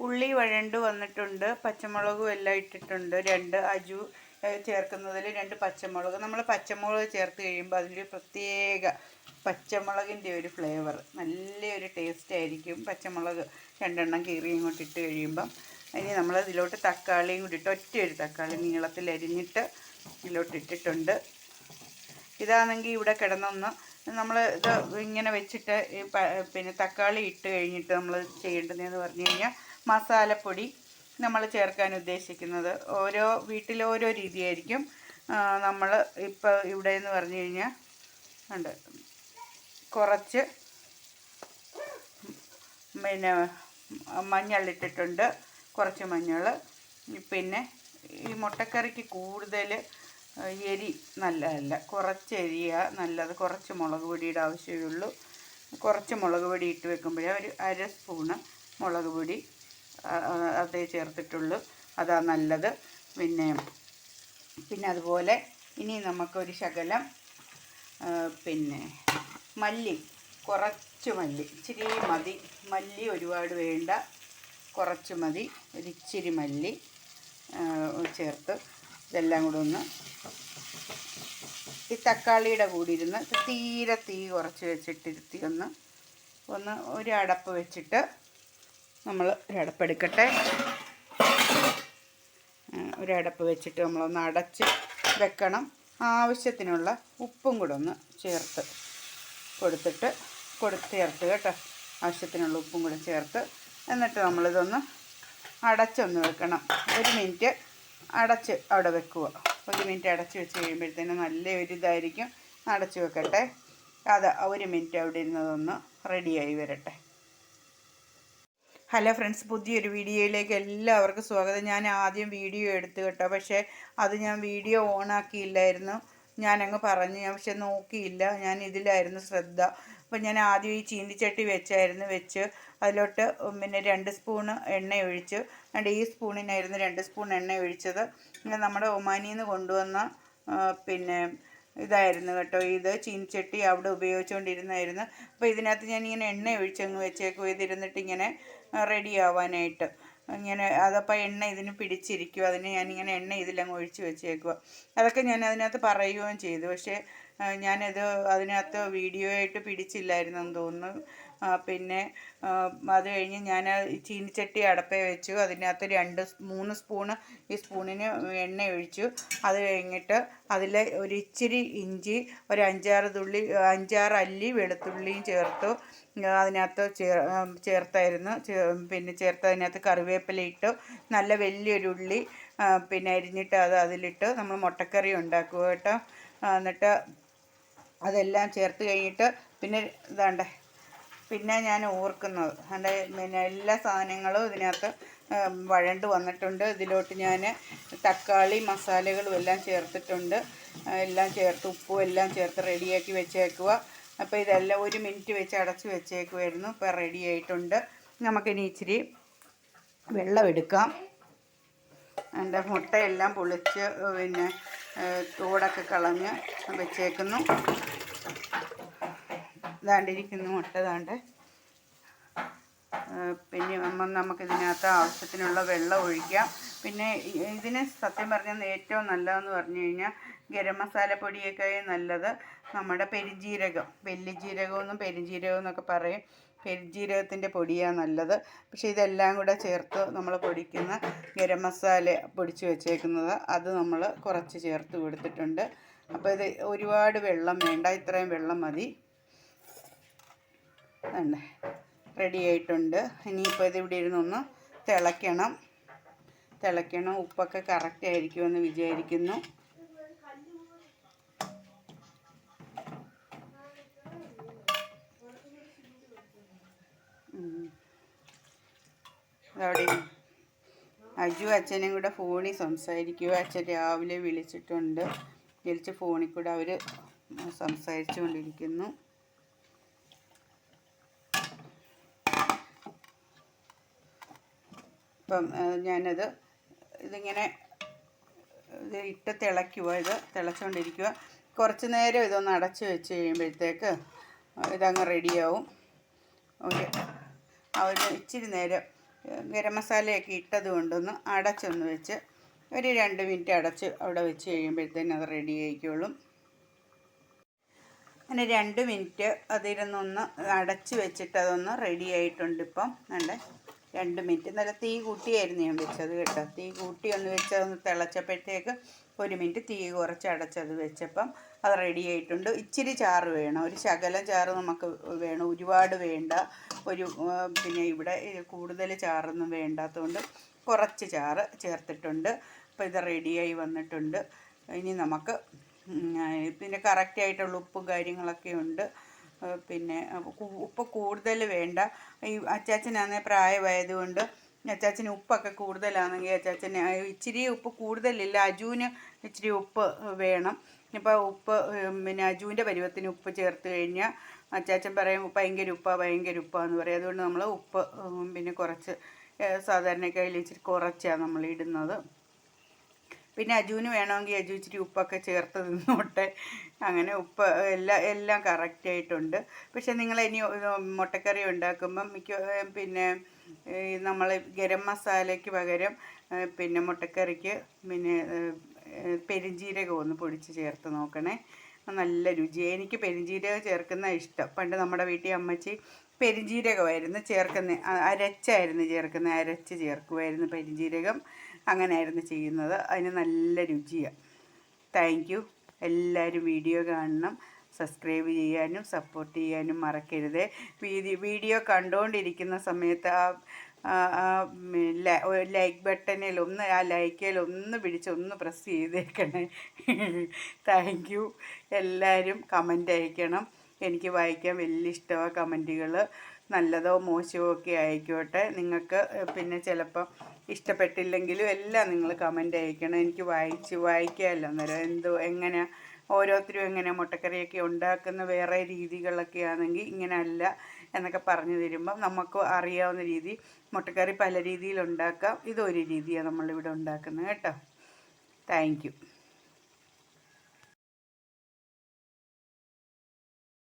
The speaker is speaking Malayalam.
ഉള്ളി വഴണ്ട് വന്നിട്ടുണ്ട് പച്ചമുളകും എല്ലാം ഇട്ടിട്ടുണ്ട്. രണ്ട് അജു ചേർക്കുന്നതിൽ രണ്ട് പച്ചമുളക്. നമ്മൾ പച്ചമുളക് ചേർത്ത് കഴിയുമ്പോൾ അതിന്റെ പ്രത്യേക പച്ചമുളകിന്റെ ഒരു ഫ്ലേവർ നല്ലൊരു ടേസ്റ്റ് ആയിരിക്കും പച്ചമുളക്. രണ്ടെണ്ണം കീറി ഇങ്ങോട്ട് ഇട്ട് കഴിയുമ്പം ഇനി നമ്മൾ ഇതിലോട്ട് തക്കാളിയും കൂടി ഇട്ട് ഒറ്റ ഒരു തക്കാളി നീളത്തിൽ അരിഞ്ഞിട്ട് ഇതിലോട്ട് ഇട്ടിട്ടുണ്ട്. ഇതാണെങ്കിൽ ഇവിടെ കിടന്നൊന്ന് നമ്മൾ ഇത് ഇങ്ങനെ വെച്ചിട്ട് പിന്നെ തക്കാളി ഇട്ട് കഴിഞ്ഞിട്ട് നമ്മൾ ചെയ്യേണ്ടതെന്ന് പറഞ്ഞു കഴിഞ്ഞാൽ മസാലപ്പൊടി നമ്മൾ ചേർക്കാൻ ഉദ്ദേശിക്കുന്നത്. ഓരോ വീട്ടിലോരോ രീതിയായിരിക്കും. നമ്മൾ ഇപ്പോൾ ഇവിടെ എന്ന് പറഞ്ഞു കഴിഞ്ഞാൽ ഉണ്ട് കുറച്ച് പിന്നെ മഞ്ഞൾ ഇട്ടിട്ടുണ്ട്. കുറച്ച് മഞ്ഞൾ. പിന്നെ ഈ മുട്ടക്കറിക്ക് കൂടുതൽ എരി നല്ലതല്ല. കുറച്ച് എരിയാണ് നല്ലത്. കുറച്ച് മുളക് പൊടിയുടെ ആവശ്യമേ ഉള്ളൂ. കുറച്ച് മുളക് പൊടി ഇട്ട് വെക്കുമ്പോഴേ ഒരു അര സ്പൂണ് മുളക് പൊടി അതേ ചേർത്തിട്ടുള്ളൂ. അതാ നല്ലത്. പിന്നെ പിന്നെ അതുപോലെ ഇനി നമുക്കൊരു ശകലം പിന്നെ മല്ലി കുറച്ച് മല്ലി ഇച്ചിരി മതി. മല്ലി ഒരുപാട് വേണ്ട. കുറച്ച് മതി. ഒരിച്ചിരി മല്ലി ചേർത്ത് ഇതെല്ലാം കൂടെ ഒന്ന് ഈ തക്കാളിയുടെ കൂടി ഇരുന്ന് തീരെ തീ കുറച്ച് വെച്ചിട്ടിരുത്തി ഒന്ന് ഒന്ന് ഒരു അടപ്പ് വെച്ചിട്ട് നമ്മൾ ഒരടപ്പെടുക്കട്ടെ ഒരടപ്പ് വെച്ചിട്ട് നമ്മളൊന്ന് അടച്ച് വെക്കണം. ആവശ്യത്തിനുള്ള ഉപ്പും കൂടെ ഒന്ന് ചേർത്ത് കൊടുത്തിട്ട് കൊടുത്ത് ചേർത്ത് കേട്ടോ. ആവശ്യത്തിനുള്ള ഉപ്പും കൂടെ ചേർത്ത് എന്നിട്ട് നമ്മളിതൊന്ന് അടച്ചൊന്ന് വെക്കണം. ഒരു മിനിറ്റ് അടച്ച് അവിടെ വെക്കുക. ഒരു മിനിറ്റ് അടച്ച് വെച്ച് കഴിയുമ്പോഴത്തേനും നല്ല ഒരു ഇതായിരിക്കും. അടച്ച് വെക്കട്ടെ. അത് ഒരു മിനിറ്റ് അവിടെ ഇരുന്നതൊന്ന് റെഡിയായി വരട്ടെ. ഹലോ ഫ്രണ്ട്സ് പുതിയൊരു വീഡിയോയിലേക്ക് എല്ലാവർക്കും സ്വാഗതം. ഞാൻ ആദ്യം വീഡിയോ എടുത്തു കേട്ടോ. പക്ഷേ അത് ഞാൻ വീഡിയോ ഓണാക്കിയില്ലായിരുന്നു ഞാനങ്ങ് പറഞ്ഞു. ഞാൻ പക്ഷെ നോക്കിയില്ല. ഞാൻ ഇതിലായിരുന്നു ശ്രദ്ധ. അപ്പം ഞാൻ ആദ്യം ഈ ചീന്തിച്ചട്ടി വെച്ചായിരുന്നു വെച്ച്. അതിലോട്ട് പിന്നെ രണ്ട് സ്പൂണ് എണ്ണ ഒഴിച്ച്. രണ്ട് ഈ സ്പൂണിനായിരുന്നു രണ്ട് സ്പൂൺ എണ്ണ ഒഴിച്ചത്. പിന്നെ നമ്മുടെ ഒമാനിയിൽ നിന്ന് കൊണ്ടുവന്ന പിന്നെ ഇതായിരുന്നു കേട്ടോ. ഇത് ചീനിച്ചട്ടി അവിടെ ഉപയോഗിച്ചുകൊണ്ടിരുന്നായിരുന്നു. അപ്പോൾ ഇതിനകത്ത് ഞാൻ ഇങ്ങനെ എണ്ണ ഒഴിച്ചങ്ങ് വെച്ചേക്കും ഇതിരുന്നിട്ട് ഇങ്ങനെ റെഡി ആവാനായിട്ട് ഇങ്ങനെ അതപ്പോൾ എണ്ണ ഇതിന് പിടിച്ചിരിക്കും. അതിന് ഞാനിങ്ങനെ എണ്ണ ഇതിലങ്ങ് ഒഴിച്ച് വെച്ചേക്കുക അതൊക്കെ ഞാൻ അതിനകത്ത് പറയുകയും ചെയ്തു. പക്ഷേ ഞാനത് അതിനകത്ത് വീഡിയോ ആയിട്ട് പിടിച്ചില്ലായിരുന്നെന്ന് തോന്നുന്നു. പിന്നെ അത് കഴിഞ്ഞ് ഞാൻ ചീനിച്ചട്ടി അടപ്പേ വെച്ചു. അതിനകത്ത് രണ്ട് മൂന്ന് സ്പൂണ് ഈ സ്പൂണിന് എണ്ണ ഒഴിച്ചു. അത് കഴിഞ്ഞിട്ട് അതിൽ ഒരു ഇച്ചിരി ഇഞ്ചി ഒരു അഞ്ചാറ് തുള്ളി അഞ്ചാറ് അല്ലി വെളുത്തുള്ളിയും ചേർത്തു. അതിനകത്ത് ചേർ ചേർത്തായിരുന്നു. പിന്നെ ചേർത്ത് അതിനകത്ത് കറിവേപ്പില ഇട്ടു. നല്ല വലിയൊരു ഉള്ളി പിന്നെ അരിഞ്ഞിട്ട് അത് അതിലിട്ട്. നമ്മൾ മുട്ടക്കറി ഉണ്ടാക്കുക കേട്ടോ. എന്നിട്ട് അതെല്ലാം ചേർത്ത് കഴിഞ്ഞിട്ട് പിന്നെ ഇതാണ്ടേ പിന്നെ ഞാൻ ഓർക്കുന്നത്. എന്റെ പിന്നെ എല്ലാ സാധനങ്ങളും ഇതിനകത്ത് വഴണ്ട് വന്നിട്ടുണ്ട്. ഇതിലോട്ട് ഞാൻ തക്കാളി മസാലകളും എല്ലാം ചേർത്തിട്ടുണ്ട്. എല്ലാം ചേർത്ത് ഉപ്പും എല്ലാം ചേർത്ത് റെഡിയാക്കി വെച്ചേക്കുക അപ്പോൾ ഇതെല്ലാം ഒരു മിനിറ്റ് വെച്ച് അടച്ച് വെച്ചേക്കുമായിരുന്നു ഇപ്പോൾ റെഡി ആയിട്ടുണ്ട്. നമുക്കിനി ഇച്ചിരി വെള്ളം എടുക്കാം. എന്റെ മുട്ടയെല്ലാം പൊളിച്ച് പിന്നെ തോടൊക്കെ കളഞ്ഞ് വെച്ചേക്കുന്നു. ഇതാണ്ടിരിക്കുന്നു മുട്ട ഇതാണ്ട് പിന്നെ നമുക്ക് നമുക്കിതിനകത്ത് ആവശ്യത്തിനുള്ള വെള്ളം ഒഴിക്കാം. പിന്നെ ഇതിന് സത്യം പറഞ്ഞാൽ ഏറ്റവും നല്ലതെന്ന് പറഞ്ഞു കഴിഞ്ഞാൽ ഗരം മസാല പൊടിയൊക്കെ നല്ലത് നമ്മുടെ പെരുജീരകം വെല്ലുജീരകമെന്നും പെരുംജീരകം എന്നൊക്കെ പറയും. പെരുജീരകത്തിന്റെ പൊടിയാണ് നല്ലത്. പക്ഷേ ഇതെല്ലാം കൂടെ ചേർത്ത് നമ്മൾ പൊടിക്കുന്ന ഗരം മസാല പൊടിച്ച് വെച്ചേക്കുന്നത് അത് നമ്മൾ കുറച്ച് ചേർത്ത് കൊടുത്തിട്ടുണ്ട്. അപ്പോൾ ഇത് ഒരുപാട് വെള്ളം വേണ്ട ഇത്രയും വെള്ളം മതി. വേണ്ടേ റെഡി ആയിട്ടുണ്ട്. ഇനിയിപ്പോൾ ഇത് ഇവിടെ ഇരുന്നൊന്ന് തിളയ്ക്കണം. തിളയ്ക്കണം. ഉപ്പൊക്കെ കറക്റ്റ് ആയിരിക്കുമെന്ന് വിചാരിക്കുന്നു. അജു അച്ഛനും കൂടെ ഫോണിൽ സംസാരിക്കുക. അച്ഛൻ രാവിലെ വിളിച്ചിട്ടുണ്ട്. വിളിച്ച് ഫോണിൽ കൂടെ അവർ സംസാരിച്ചു ഇപ്പം ഞാനത് ഇതിങ്ങനെ ഇത് ഇട്ട് തിളയ്ക്കുക ഇത് തിളച്ചുകൊണ്ടിരിക്കുക കുറച്ച് നേരം ഇതൊന്ന് അടച്ച് വെച്ച് കഴിയുമ്പോഴത്തേക്ക് ഇതങ്ങ് റെഡിയാവും. ഒരു ഒരു ഇച്ചിരി നേരം ഗരം മസാലയൊക്കെ ഇട്ടത് കൊണ്ടൊന്ന് അടച്ചൊന്ന് വെച്ച് ഒരു രണ്ട് മിനിറ്റ് അടച്ച് അവിടെ വെച്ച് കഴിയുമ്പോഴത്തേനും അത് റെഡി ആയിക്കോളും. അങ്ങനെ രണ്ട് മിനിറ്റ് അതിരുന്നൊന്ന് അടച്ച് വെച്ചിട്ട് അതൊന്ന് റെഡി ആയിട്ടുണ്ട് ഇപ്പം. വേണ്ടേ രണ്ട് മിനിറ്റ്. നല്ല തീ കൂട്ടിയായിരുന്നു ഞാൻ വെച്ചത് കേട്ടോ. തീ കൂട്ടി ഒന്ന് വെച്ച് ഒന്ന് തിളച്ചപ്പോഴത്തേക്ക് ഒരു മിനിറ്റ് തീ കുറച്ച് അടച്ചത് വെച്ചപ്പം അത് റെഡി ആയിട്ടുണ്ട്. ഇച്ചിരി ചാറ് വേണം. ഒരു ശകലം ചാറ് നമുക്ക് വേണം. ഒരുപാട് വേണ്ട. ഒരു പിന്നെ ഇവിടെ കൂടുതൽ ചാറൊന്നും വേണ്ടാത്തതുകൊണ്ട് കുറച്ച് ചാറ് ചേർത്തിട്ടുണ്ട്. അപ്പോൾ ഇത് റെഡിയായി വന്നിട്ടുണ്ട്. ഇനി നമുക്ക് പിന്നെ കറക്റ്റായിട്ടുള്ള ഉപ്പും കാര്യങ്ങളൊക്കെ ഉണ്ട്. പിന്നെ ഉപ്പ് കൂടുതൽ വേണ്ട. ഈ അച്ചാച്ചനാണെ പ്രായമായതുകൊണ്ട് അച്ചാച്ചന് ഉപ്പൊക്കെ കൂടുതലാണെങ്കിൽ അച്ചാച്ചന് ഇച്ചിരി ഉപ്പ് കൂടുതലില്ല. അജുവിന് ഇച്ചിരി ഉപ്പ് വേണം. ഇപ്പോൾ ഉപ്പ് പിന്നെ അജുവിന്റെ പരുവത്തിന് ഉപ്പ് ചേർത്ത് കഴിഞ്ഞാൽ അച്ചാച്ചൻ പറയും ഭയങ്കര ഉപ്പാ ഭയങ്കര ഉപ്പാന്ന് പറയും. അതുകൊണ്ട് നമ്മൾ ഉപ്പ് പിന്നെ കുറച്ച് ഏ, സാധാരണ കയ്യിൽ ഇച്ചിരി കുറച്ചാണ് നമ്മൾ ഇടുന്നത്. പിന്നെ അജുവിന് വേണമെങ്കിൽ അജു ഇച്ചിരി ഉപ്പൊക്കെ ചേർത്ത് നിന്നോട്ടെ. അങ്ങനെ ഉപ്പ് എല്ലാം എല്ലാം കറക്റ്റായിട്ടുണ്ട് പക്ഷെ നിങ്ങൾ ഇനി മുട്ടക്കറി ഉണ്ടാക്കുമ്പം മിക്ക പിന്നെ നമ്മൾ ഗരം മസാലയ്ക്ക് പകരം പിന്നെ മുട്ടക്കറിക്ക് പിന്നെ ഏ, ഒന്ന് പൊടിച്ച് ചേർത്ത് നോക്കണേ. നല്ല രുചി എനിക്ക് പെരിഞ്ജീരകം ചേർക്കുന്ന ഇഷ്ടം. പണ്ട് നമ്മുടെ വീട്ടിൽ അമ്മച്ചി പെരിഞ്ജീരകമായിരുന്നു ചേർക്കുന്നത് അരച്ചായിരുന്നു ചേർക്കുന്നത് അരച്ച് ചേർക്കുമായിരുന്നു പെരുംജീരകം അങ്ങനെയായിരുന്നു ചെയ്യുന്നത്. അതിന് നല്ല രുചിയാണ് താങ്ക് യു എല്ലാവരും വീഡിയോ കാണണം. സബ്സ്ക്രൈബ് ചെയ്യാനും സപ്പോർട്ട് ചെയ്യാനും മറക്കരുത്. വീഡിയോ കണ്ടുകൊണ്ടിരിക്കുന്ന സമയത്ത് ആ ലൈക്ക് ബട്ടണിൽ ഒന്ന് ആ ലൈക്കിൽ ഒന്ന് പിടിച്ച് ഒന്ന് പ്രസ് ചെയ്തേക്കണേ. താങ്ക് യു എല്ലാവരും കമന്റ് അയക്കണം. എനിക്ക് വായിക്കാൻ വലിയ ഇഷ്ടമാണ് കമന്റുകൾ നല്ലതോ മോശമോ ഒക്കെ ആയിക്കോട്ടെ. നിങ്ങൾക്ക് പിന്നെ ചിലപ്പം ഇഷ്ടപ്പെട്ടില്ലെങ്കിലും എല്ലാം നിങ്ങൾ കമന്റ് അയക്കണം. എനിക്ക് വായിച്ച് വായിക്കാമല്ലോ അന്നേരം. എന്തോ എങ്ങനെ ഓരോരുത്തരും എങ്ങനെ മുട്ടക്കറിയൊക്കെ ഉണ്ടാക്കുന്ന വേറെ രീതികളൊക്കെ ആണെങ്കിൽ ഇങ്ങനെ അല്ല എന്നൊക്കെ പറഞ്ഞു തരുമ്പം നമുക്ക് അറിയാവുന്ന രീതി മുട്ടക്കറി പല രീതിയിൽ ഉണ്ടാക്കാം. ഇതൊരു രീതിയാണ് നമ്മളിവിടെ ഉണ്ടാക്കുന്നത്. കേട്ടോ? താങ്ക്